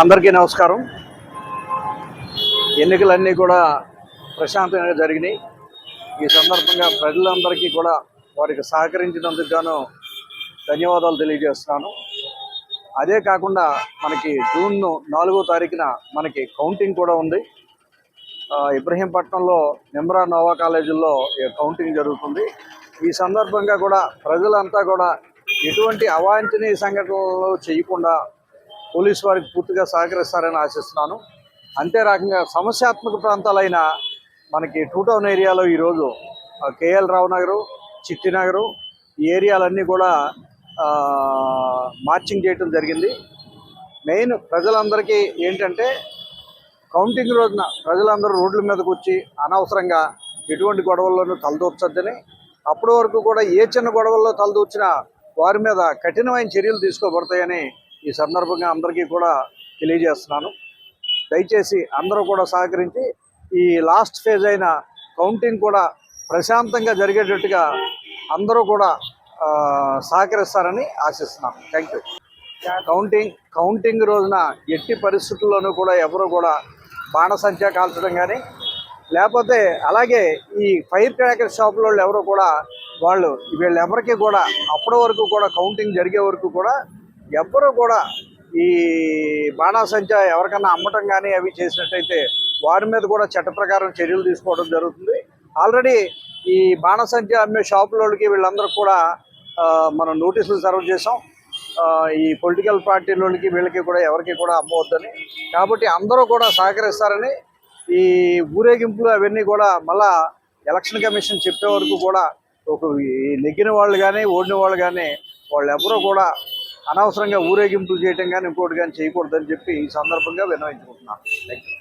అందరికీ నమస్కారం. ఎన్నికలన్నీ కూడా ప్రశాంతంగా జరిగినాయి. ఈ సందర్భంగా ప్రజలందరికీ కూడా వారికి సహకరించినందుకు గాను ధన్యవాదాలు తెలియజేస్తున్నాను. అదే కాకుండా మనకి జూన్ నాలుగో తారీఖున మనకి కౌంటింగ్ కూడా ఉంది. ఇబ్రహీంపట్నంలో నిమ్రా నోవా కాలేజీల్లో కౌంటింగ్ జరుగుతుంది. ఈ సందర్భంగా కూడా ప్రజలంతా కూడా ఎటువంటి అవాంఛనీయ సంఘటనలు చేయకుండా పోలీసు వారికి పూర్తిగా సహకరిస్తారని ఆశిస్తున్నాను. అంతే రకంగా సమస్యాత్మక ప్రాంతాలైన మనకి టూ టౌన్ ఏరియాలో ఈరోజు కేఎల్ రావు నగరు చిట్టి నగరు ఈ ఏరియాలన్నీ కూడా మార్చింగ్ చేయటం జరిగింది. మెయిన్ ప్రజలందరికీ ఏంటంటే కౌంటింగ్ రోజున ప్రజలందరూ రోడ్ల మీదకు వచ్చి అనవసరంగా ఎటువంటి గొడవల్లోనూ తలదూర్చొద్దని అప్పటి వరకు కూడా ఏ చిన్న గొడవల్లో తలదూర్చినా వారి మీద కఠినమైన చర్యలు తీసుకోబడతాయని ఈ సందర్భంగా అందరికీ కూడా తెలియజేస్తున్నాను. దయచేసి అందరూ కూడా సహకరించి ఈ లాస్ట్ ఫేజ్ అయిన కౌంటింగ్ కూడా ప్రశాంతంగా జరిగేటట్టుగా అందరూ కూడా సహకరిస్తారని ఆశిస్తున్నాను. Thank you. కౌంటింగ్ కౌంటింగ్ రోజున ఎట్టి పరిస్థితుల్లోనూ కూడా ఎవరు కూడా బాణసంఖ్య కాల్చడం కానీ లేకపోతే అలాగే ఈ ఫైర్ క్రాకర్ షాపుల వాళ్ళు ఎవరు కూడా వాళ్ళు వీళ్ళెవరికి కూడా అప్పటి వరకు కూడా కౌంటింగ్ జరిగే వరకు కూడా ఎవ్వరూ కూడా ఈ బాణాసంచ ఎవరికన్నా అమ్మటం కానీ అవి చేసినట్టయితే వారి మీద కూడా చట్ట ప్రకారం చర్యలు తీసుకోవడం జరుగుతుంది. ఆల్రెడీ ఈ బాణసంచ అమ్మే షాపులకి వీళ్ళందరూ కూడా మనం నోటీసులు సర్వ్ చేసాం ఈ పొలిటికల్ పార్టీలోనికి వీళ్ళకి కూడా ఎవరికి కూడా అమ్మవద్దని. కాబట్టి అందరూ కూడా సహకరిస్తారని ఈ ఊరేగింపులు అవన్నీ కూడా మళ్ళా ఎలక్షన్ కమిషన్ చెప్పే వరకు కూడా ఒక నెగ్గిన వాళ్ళు కానీ ఓడిన వాళ్ళు కానీ వాళ్ళు ఎవరూ కూడా అనవసరంగా ఊరేగింపులు చేయటం కానీ ఇంకోటి కానీ చేయకూడదని చెప్పి ఈ సందర్భంగా విన్నవించుకుంటున్నాను. Thank you